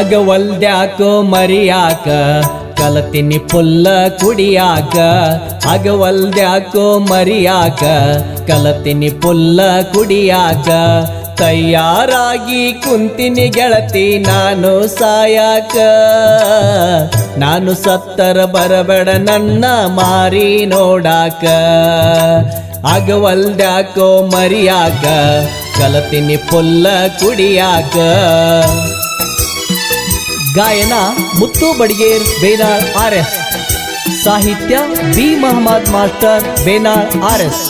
ಅಗವಲ್ದ್ಯಾಕೋ ಮರಿಯಾಕ? ಕಲತಿನಿ ಪುಲ್ಲ ಕುಡಿಯಾಕ? ಅಗವಲ್ದ್ಯಾಕೋ ಮರಿಯಾಕ? ಕಲತಿನಿ ಪುಲ್ಲ ಕುಡಿಯಾಕ? ತಯಾರಾಗಿ ಕುಂತಿನಿ ಗೆಳತಿ, ನಾನು ಸಾಯಾಕ? ನಾನು ಸತ್ತರ ಬರಬೇಡ, ನನ್ನ ಮಾರಿ ನೋಡಾಕ? ಆಗವಲ್ದ್ಯಾಕೋ ಮರಿಯಾಕ? ಕಲತಿನಿ ಪುಲ್ಲ ಕುಡಿಯಾಕ? ಗಾಯನ ಮುತ್ತು ಬಡಿಗೇರ್ ಬೇನಾಳ್ ಆರ್ ಎಸ್. ಸಾಹಿತ್ಯ B Mohammad master Benal R S.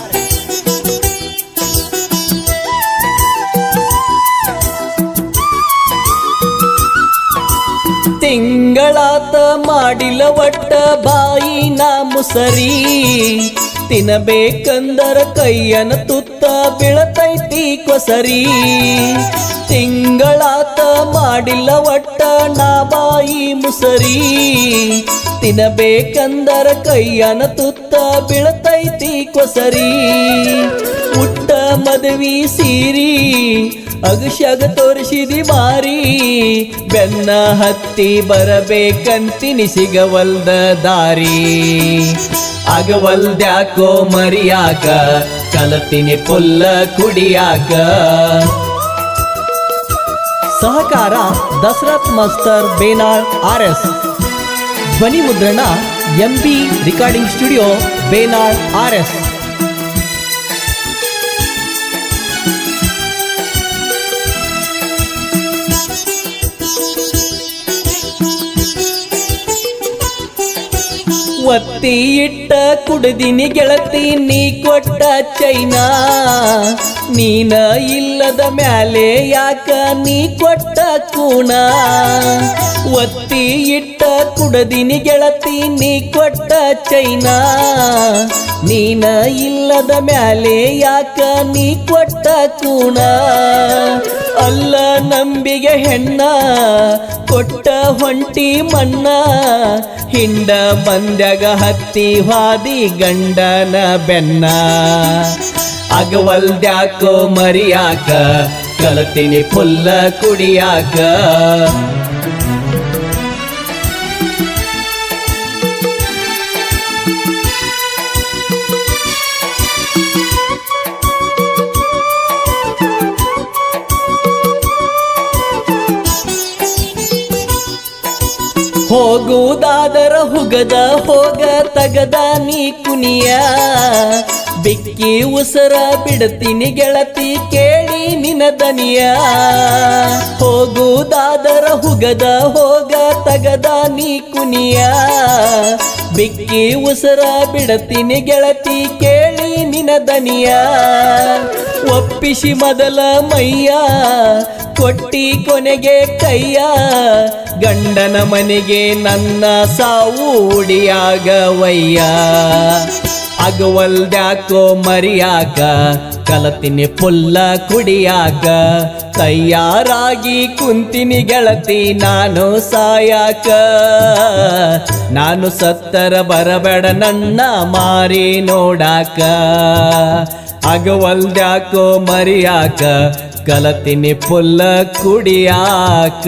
ತಿಂಗಳಾತ ಮಾಡಿಲ್ಲ ಒಟ್ಟ ಬಾಯಿನ ಮುಸರಿ ತಿನ್ನಬೇಕಂದರ ಕೈಯನ ತುತ್ತ ಬೀಳತೈತಿ ಕೊಸರಿ. ತಿಂಗಳಾತ ಮಾಡಿಲ್ಲ ಒಟ್ಟ ನಾ ಬಾಯಿ ಮುಸರಿ. ತಿನ್ನಬೇಕಂದರ ಕೈಯನ ತುತ್ತ ಬೀಳತೈತಿ ಕೊಸರಿ. ಪುಟ್ಟ ಮದವಿ ಸೀರಿ ಅಗಶಗ ತೋರಿಸಿದಿ ಮಾರಿ. ಬೆನ್ನ ಹತ್ತಿ ಬರಬೇಕಂತಿನಿ ಸಿಗವಲ್ದ ದಾರಿ. ಆಗವಲ್ದ್ಯಾಕೋ ಮರಿಯಾಕ, ಕಲತಿನಿ ಪುಲ್ಲ ಕುಡಿಯಾಕ. ಸಹಕಾರ ದಸರಥ್ ಮಸ್ತರ್ ಬೇನಾಳ್ ಆರ್ ಎಸ್ ಧ್ವನಿ ಮುದ್ರಣ M B recording studio Benal R S ಒತ್ತಿ ಇಟ್ಟ ಕುಡಿದಿನಿ ಗೆಳತಿ, ನೀ ಕೊಟ್ಟ ಚೈನಾ. ನೀನ ಇಲ್ಲದ ಮ್ಯಾಲೆ ಯಾಕ ನೀ ಕೊಟ್ಟ ಕೂಣ ಒತ್ತಿ ಇಟ್ಟ ಕುಡದಿನಿ ಗೆಳತಿ, ನೀ ಕೊಟ್ಟ ಚೈನಾ. ನೀನ ಇಲ್ಲದ ಮ್ಯಾಲೆ ಯಾಕ ನೀ ಕೊಟ್ಟ ಕೂಣ ಅಲ್ಲ ನಂಬಿಗೆ ಹೆಣ್ಣ, ಕೊಟ್ಟ ಹೊಂಟಿ ಮನ್ನ ಹಿಂಡ ಬಂದ್ಯಾಗ ಹತ್ತಿ ಹಾದಿ ಗಂಡನ ಬೆನ್ನ. ಅಗವಲ್ದ್ಯಾಕೋ ಮರಿಯಾಕ ಕಲತಿನಿ ಪುಲ್ಲ ಕುಡಿಯಾಕ. ಹೋಗುವುದಾದರ ಹುಗದ ಹೋಗ ತಗದ ನೀ ಕುನಿಯ. ಬಿಕ್ಕಿ ಉಸರ ಬಿಡತೀನಿ ಗೆಳತಿ ಕೇಳಿ ನಿನ ದನಿಯ. ಹೋಗುವುದಾದರ ಹುಗದ ಹೋಗ ತಗದ ನೀ ಕುನಿಯ. ಬಿಕ್ಕಿ ಉಸರ ಬಿಡತೀನಿ ಗೆಳತಿ ಕೇಳಿ ನಿನ ದನಿಯ. ಒಪ್ಪಿಸಿ ಮೊದಲ ಮೈಯ, ಕೊಟ್ಟಿ ಕೊನೆಗೆ ಕೈಯ. ಗಂಡನ ಮನೆಗೆ ನನ್ನ ಸಾವು ಉಡಿಯಾಗವಯ್ಯ ಅಗವಲ್ದ್ಯಾಕೋ ಮರಿಯಾಕ, ಕಲತಿನಿ ಪುಲ್ಲ ಕುಡಿಯಾಕ. ತಯಾರಾಗಿ ಕುಂತಿನಿ ಗೆಳತಿ, ನಾನು ಸಾಯಾಕ. ನಾನು ಸತ್ತರ ಬರಬೇಡ ನನ್ನ ಮಾರಿ ನೋಡಾಕ. ಅಗವಲ್ದ್ಯಾಕೋ ಮರಿಯಾಕ ಕಲತಿನಿ ಪುಲ್ಲ ಕುಡಿಯಾಕ.